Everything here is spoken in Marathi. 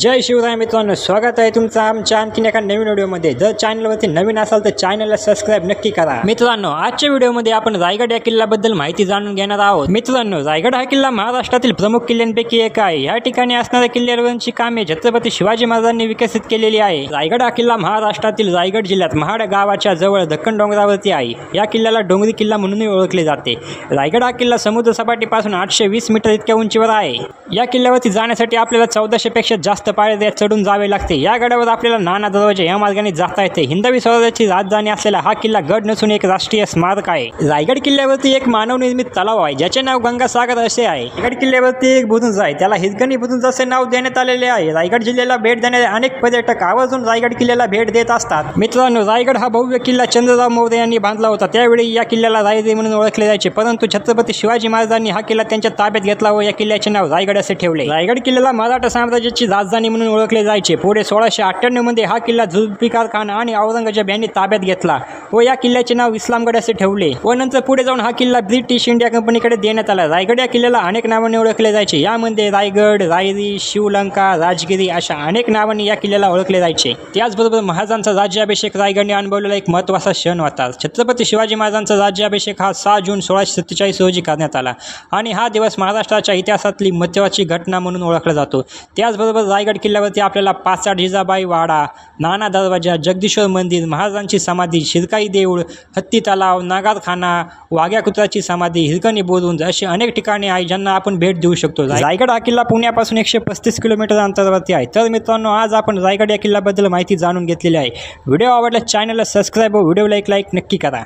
जय शिवराय मित्रांनो स्वागत आहे तुमचं आमच्या आणखीन एका नवीन व्हिडिओमध्ये. जर चॅनलवरती नवीन असाल तर चॅनलला सबस्क्राईब नक्की करा. मित्रांनो आजच्या व्हिडिओमध्ये आपण रायगड या किल्ल्याबद्दल माहिती जाणून घेणार आहोत. मित्रांनो रायगड हा किल्ला महाराष्ट्रातील प्रमुख किल्ल्यांपैकी एक आहे. या ठिकाणी असणाऱ्या किल्ल्यावरची कामे छत्रपती शिवाजी महाराजांनी विकसित केलेली आहे. रायगड हा किल्ला महाराष्ट्रातील रायगड जिल्ह्यात महाड गावाच्या जवळ दक्कन डोंगरावरती आहे. या किल्ल्याला डोंगरी किल्ला म्हणूनही ओळखले जाते. रायगड हा किल्ला समुद्र सपाटीपासून आठशे वीस मीटर इतक्या उंचीवर आहे. या किल्ल्यावरती जाण्यासाठी आपल्याला चौदाशेपेक्षा जास्त पायऱ्या चढून जावे लागते. या गडावर आपल्याला नाना दरवाजे या मार्गाने जाता येते. हिंदवी स्वराज्याची राजधानी असलेला हा किल्ला गड नसून एक राष्ट्रीय स्मारक आहे. रायगड किल्ल्यावरती एक मानवनिर्मित तलाव आहे ज्याचे नाव गंगासागर असे आहे. रायगड किल्ल्यावरती एक बुरुज आहे त्याला हिरकणी बुरुज असे नाव देण्यात आलेले आहे. रायगड जिल्ह्याला भेट देणारे अनेक पर्यटक आवर्जून रायगड किल्ल्याला भेट देत असतात. मित्रांनो रायगड हा भव्य किल्ला चंद्रराव मौर्य यांनी बांधला होता. त्यावेळी या किल्ल्याला रायदे म्हणून ओळखले जायचे परंतु छत्रपती शिवाजी महाराजांनी हा किल्ला त्यांच्या ताब्यात घेतला व या किल्ल्याचे नाव रायगड असे ठेवले. रायगड किल्ल्याला मराठा साम्राज्याची राजधानी म्हणून ओळखले जायचे. पुढे सोळाशे अठ्ठ्याण्णवमध्ये हा किल्ला जुल्फिकार खान आणि औरंगजेब यांनी ताब्यात घेतला व या किल्ल्याचे नाव इस्लामगड असे ठेवले व नंतर पुढे जाऊन हा किल्ला ब्रिटिश इंडिया कंपनीकडे देण्यात आला. रायगड या किल्ल्याला अनेक नावांनी ओळखले जायचे. यामध्ये रायगड रायरी शिवलंका राजगिरी अशा अनेक नावांनी या किल्ल्याला ओळखले जायचे. त्याचबरोबर महाराजांचा राज्याभिषेक रायगडने अनुभवलेला एक महत्त्वाचा क्षण होता. छत्रपती शिवाजी महाराजांचा राज्याभिषेक हा सहा जून सोळाशे सत्तेचाळीस रोजी करण्यात आला आणि हा दिवस महाराष्ट्राच्या इतिहासातली महत्त्वाची घटना म्हणून ओळखला जातो. त्याचबरोबर राय रायगड किल्ल्यावरती आपल्याला पाचाड जिजाबाई वाडा नाना दरवाजा जगदीश्वर मंदिर महाराजांची समाधी शिरकाई देऊळ हत्ती तलाव नागारखाना वाघ्या कुत्राची समाधी हिरकणी बोरुंज अशी अनेक ठिकाणे आहे ज्यांना आपण भेट देऊ शकतो. रायगड हा किल्ला पुण्यापासून एकशे पस्तीस किलोमीटर अंतरावरती आहे. तर मित्रांनो आज आपण रायगड या किल्ल्याबद्दल माहिती जाणून घेतलेली आहे. व्हिडिओ आवडल्यास चॅनलला सबस्क्राईब व व्हिडिओला एक लाईक नक्की करा.